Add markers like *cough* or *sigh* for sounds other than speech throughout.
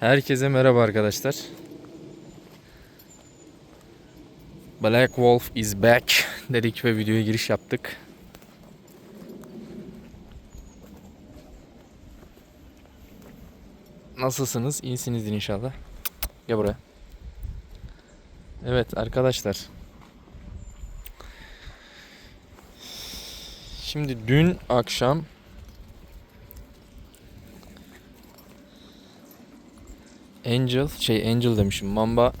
Herkese merhaba arkadaşlar. Black Wolf is back *laughs* dedik ve videoya giriş yaptık. Nasılsınız? İyisinizdir inşallah. Gel buraya. Evet arkadaşlar. Şimdi dün akşam Angel, şey Angel demişim. Mamba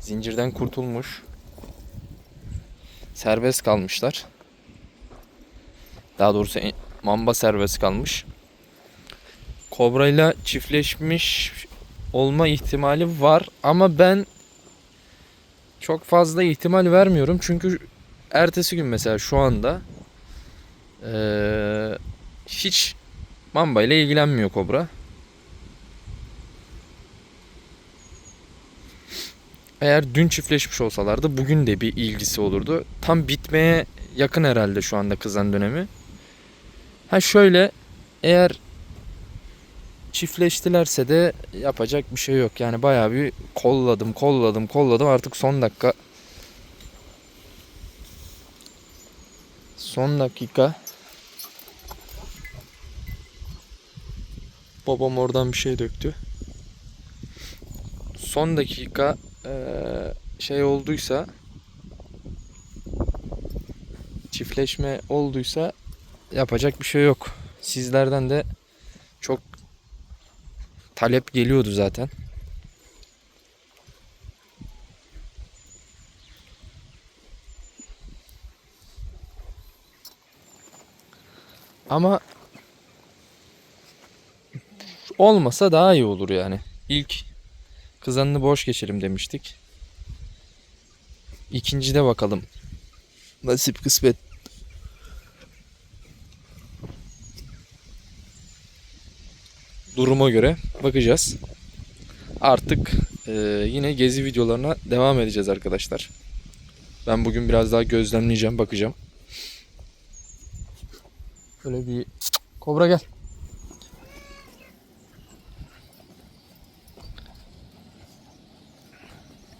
zincirden kurtulmuş. Serbest kalmışlar. Daha doğrusu Mamba serbest kalmış. Kobra ile çiftleşmiş olma ihtimali var ama ben çok fazla ihtimal vermiyorum. Çünkü ertesi gün mesela şu anda eee, hiç Mamba ile ilgilenmiyor Kobra. Eğer dün çiftleşmiş olsalardı bugün de bir ilgisi olurdu. Tam bitmeye yakın herhalde şu anda kızan dönemi. Ha şöyle eğer çiftleştilerse de yapacak bir şey yok. Yani bayağı bir kolladım, kolladım, kolladım. Artık son dakika son dakika babam oradan bir şey döktü. Son dakika şey olduysa çiftleşme olduysa yapacak bir şey yok. Sizlerden de çok talep geliyordu zaten. Ama olmasa daha iyi olur yani. İlk kızanını boş geçelim demiştik. İkincide bakalım. Nasip kısmet. Duruma göre bakacağız. Artık e, yine gezi videolarına devam edeceğiz arkadaşlar. Ben bugün biraz daha gözlemleyeceğim, bakacağım. Böyle bir kobra gel.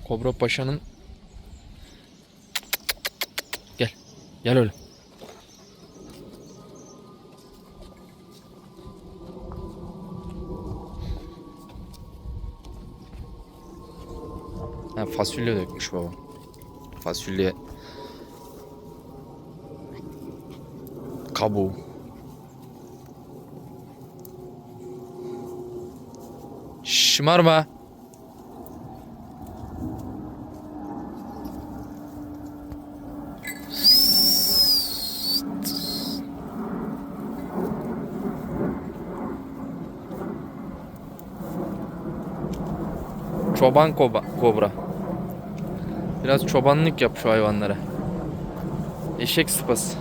Kobra Paşa'nın Gel. Gel öyle. Ha, fasulye dökmüş babam. Fasulye kabuğu. Şımarma. Çoban koba, kobra. Biraz çobanlık yap şu hayvanlara. Eşek sıpası.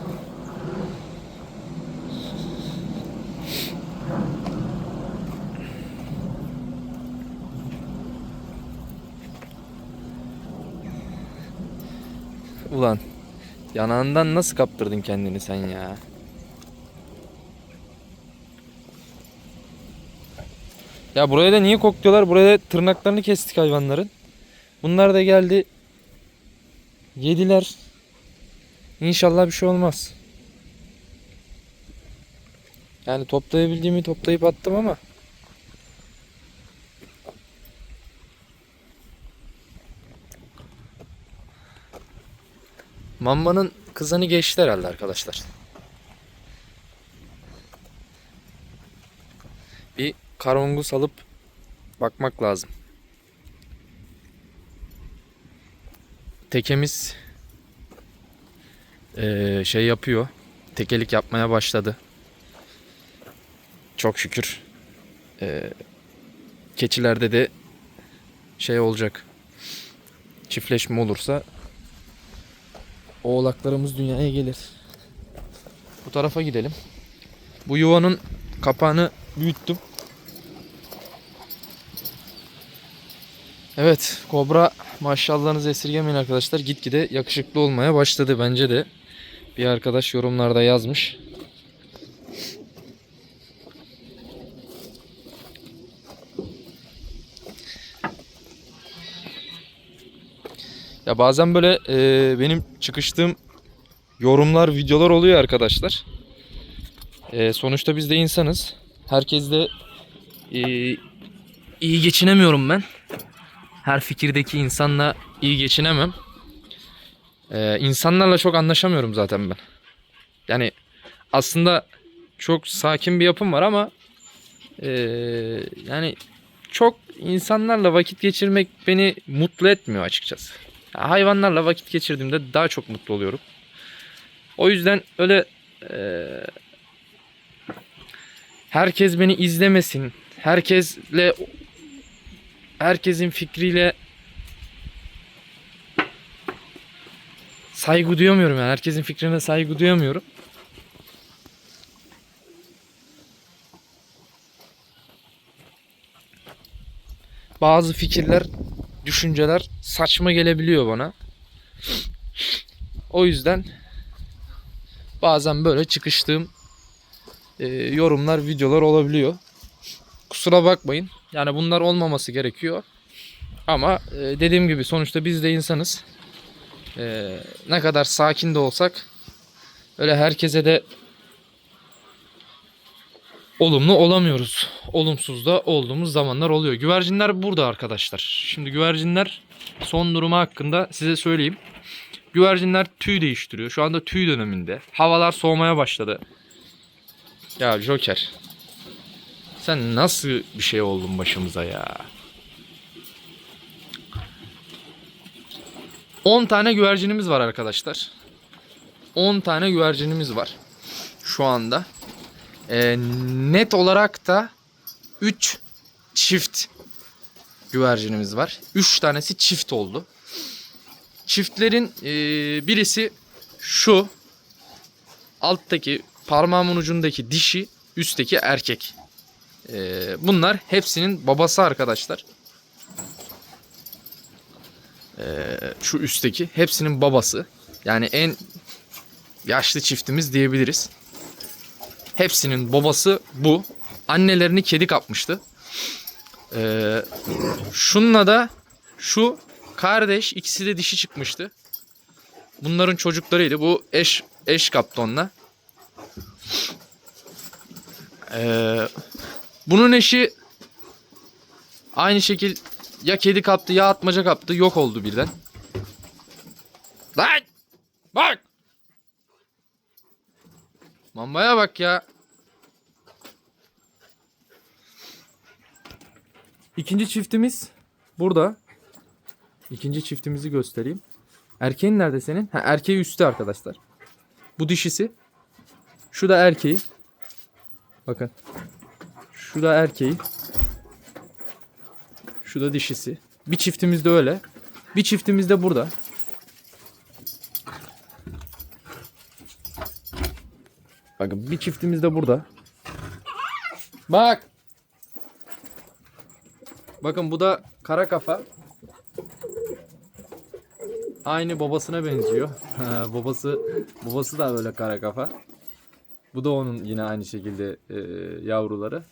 Ulan yanağından nasıl kaptırdın kendini sen ya? Ya buraya da niye kokluyorlar? Buraya da tırnaklarını kestik hayvanların. Bunlar da geldi. Yediler. İnşallah bir şey olmaz. Yani toplayabildiğimi toplayıp attım ama. Mammanın kızını geçti herhalde arkadaşlar. Bir karongus alıp bakmak lazım. Tekemiz eee, şey yapıyor. Tekelik yapmaya başladı. Çok şükür. Eee, keçilerde de şey olacak. Çiftleşme olursa oğlaklarımız dünyaya gelir. Bu tarafa gidelim. Bu yuvanın kapağını büyüttüm. Evet kobra maşallahınızı esirgemeyin arkadaşlar. Gitgide yakışıklı olmaya başladı bence de. Bir arkadaş yorumlarda yazmış. Ya bazen böyle e, benim çıkıştığım yorumlar, videolar oluyor arkadaşlar. E, sonuçta biz de insanız. Herkesle e, iyi geçinemiyorum ben. Her fikirdeki insanla iyi geçinemem. E, insanlarla çok anlaşamıyorum zaten ben. Yani aslında çok sakin bir yapım var ama e, yani çok insanlarla vakit geçirmek beni mutlu etmiyor açıkçası. Ya hayvanlarla vakit geçirdiğimde daha çok mutlu oluyorum. O yüzden öyle eee, herkes beni izlemesin. Herkesle herkesin fikriyle saygı duyamıyorum yani. Herkesin fikrine saygı duyamıyorum. Bazı fikirler, düşünceler saçma gelebiliyor bana. O yüzden bazen böyle çıkıştığım e, yorumlar, videolar olabiliyor. Kusura bakmayın. Yani bunlar olmaması gerekiyor. Ama e, dediğim gibi sonuçta biz de insanız. E, ne kadar sakin de olsak öyle herkese de olumlu olamıyoruz. Olumsuz da olduğumuz zamanlar oluyor. Güvercinler burada arkadaşlar. Şimdi güvercinler son durumu hakkında size söyleyeyim. Güvercinler tüy değiştiriyor. Şu anda tüy döneminde. Havalar soğumaya başladı. Ya Joker. Sen nasıl bir şey oldun başımıza ya? 10 tane güvercinimiz var arkadaşlar. 10 tane güvercinimiz var. Şu anda. Ee, net olarak da 3 çift güvercinimiz var. 3 tanesi çift oldu. Çiftlerin e, birisi şu alttaki parmağımın ucundaki dişi, üstteki erkek. E, bunlar hepsinin babası arkadaşlar. E, şu üstteki hepsinin babası. Yani en yaşlı çiftimiz diyebiliriz. Hepsinin babası bu. Annelerini kedi kapmıştı. Ee, şununla da şu kardeş ikisi de dişi çıkmıştı. Bunların çocuklarıydı. Bu eş eş kaptı onunla. Ee, bunun eşi aynı şekil ya kedi kaptı ya atmaca kaptı yok oldu birden. Lan! Bak! Mambaya bak ya. İkinci çiftimiz burada. İkinci çiftimizi göstereyim. Erkeğin nerede senin? Ha, erkeği üstte arkadaşlar. Bu dişisi. Şu da erkeği. Bakın. Şu da erkeği. Şu da dişisi. Bir çiftimiz de öyle. Bir çiftimiz de burada. Bakın bir çiftimiz de burada. Bak. Bakın bu da kara kafa. Aynı babasına benziyor. *laughs* Babası babası da böyle kara kafa. Bu da onun yine aynı şekilde e, yavruları.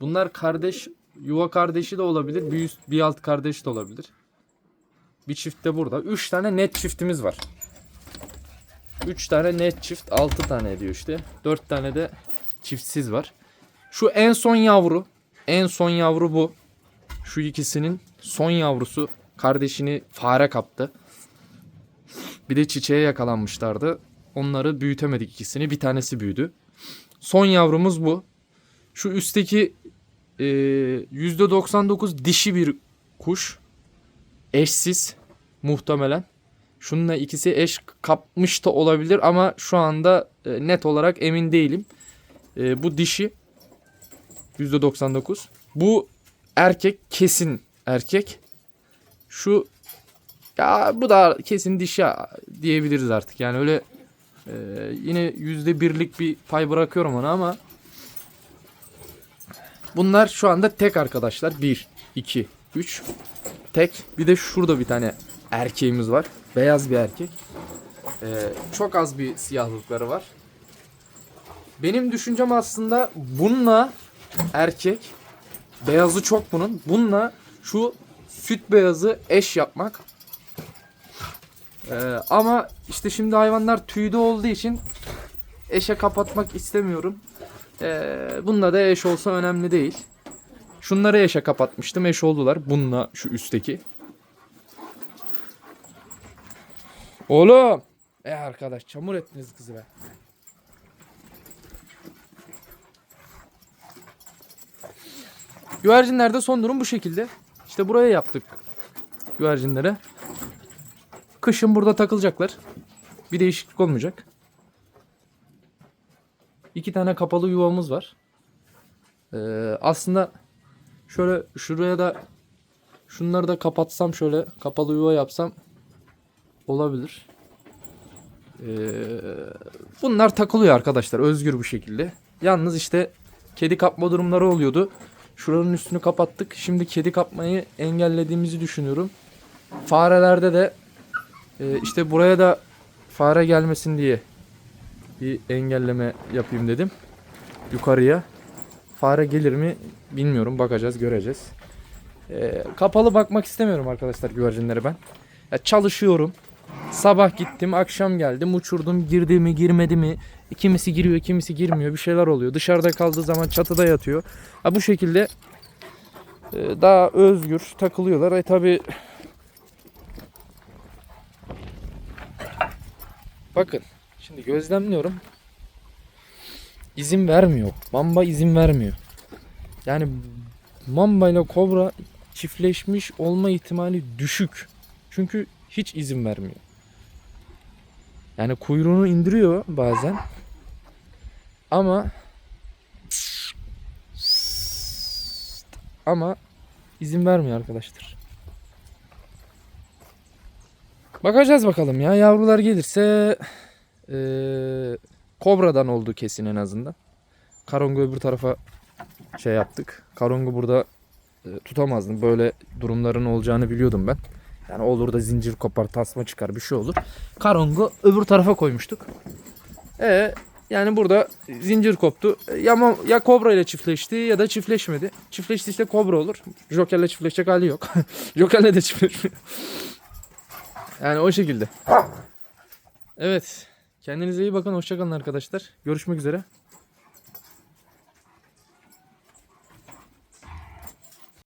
Bunlar kardeş, yuva kardeşi de olabilir, bir üst bir alt kardeş de olabilir. Bir çift de burada. 3 tane net çiftimiz var. 3 tane net çift 6 tane ediyor işte. 4 tane de çiftsiz var. Şu en son yavru. En son yavru bu. Şu ikisinin son yavrusu kardeşini fare kaptı. Bir de çiçeğe yakalanmışlardı. Onları büyütemedik ikisini. Bir tanesi büyüdü. Son yavrumuz bu. Şu üstteki e, %99 dişi bir kuş. Eşsiz muhtemelen. Şununla ikisi eş kapmış da olabilir ama şu anda e, net olarak emin değilim. E, bu dişi %99. Bu erkek kesin erkek. Şu ya bu da kesin dişi diyebiliriz artık. Yani öyle e, yine yüzde birlik bir pay bırakıyorum ona ama bunlar şu anda tek arkadaşlar. 1, 2, 3 tek. Bir de şurada bir tane erkeğimiz var. Beyaz bir erkek. E, çok az bir siyahlıkları var. Benim düşüncem aslında bununla erkek beyazı çok bunun. Bununla şu süt beyazı eş yapmak. Ee, ama işte şimdi hayvanlar tüyde olduğu için eşe kapatmak istemiyorum. Ee, bununla da eş olsa önemli değil. Şunları eşe kapatmıştım. Eş oldular. Bununla şu üstteki. Oğlum. E arkadaş çamur ettiniz kızı be. Güvercinlerde son durum bu şekilde. İşte buraya yaptık güvercinlere. Kışın burada takılacaklar. Bir değişiklik olmayacak. İki tane kapalı yuvamız var. Ee, aslında şöyle şuraya da şunları da kapatsam şöyle kapalı yuva yapsam olabilir. Ee, bunlar takılıyor arkadaşlar özgür bir şekilde. Yalnız işte kedi kapma durumları oluyordu. Şuranın üstünü kapattık. Şimdi kedi kapmayı engellediğimizi düşünüyorum. Farelerde de e, işte buraya da fare gelmesin diye bir engelleme yapayım dedim. Yukarıya. Fare gelir mi bilmiyorum. Bakacağız, göreceğiz. E, kapalı bakmak istemiyorum arkadaşlar güvercinlere ben. Ya çalışıyorum. Sabah gittim, akşam geldim, uçurdum, girdi mi, girmedi mi? Kimisi giriyor, kimisi girmiyor. Bir şeyler oluyor. Dışarıda kaldığı zaman çatıda yatıyor. Ha bu şekilde e, daha özgür takılıyorlar. E tabi Bakın şimdi gözlemliyorum. İzin vermiyor. Mamba izin vermiyor. Yani mamba ile kobra çiftleşmiş olma ihtimali düşük. Çünkü hiç izin vermiyor. Yani kuyruğunu indiriyor bazen. Ama ama izin vermiyor arkadaşlar. Bakacağız bakalım ya. Yavrular gelirse eee kobradan olduğu kesin en azından. Karongu öbür tarafa şey yaptık. Karongu burada e, tutamazdım. Böyle durumların olacağını biliyordum ben. Yani olur da zincir kopar, tasma çıkar bir şey olur. Karongu öbür tarafa koymuştuk. E yani burada zincir koptu. Ya, ya kobra ile çiftleşti ya da çiftleşmedi. Çiftleşti işte kobra olur. Joker'le çiftleşecek hali yok. *laughs* Joker'le de çiftleşmiyor. Yani o şekilde. Evet. Kendinize iyi bakın. Hoşçakalın arkadaşlar. Görüşmek üzere.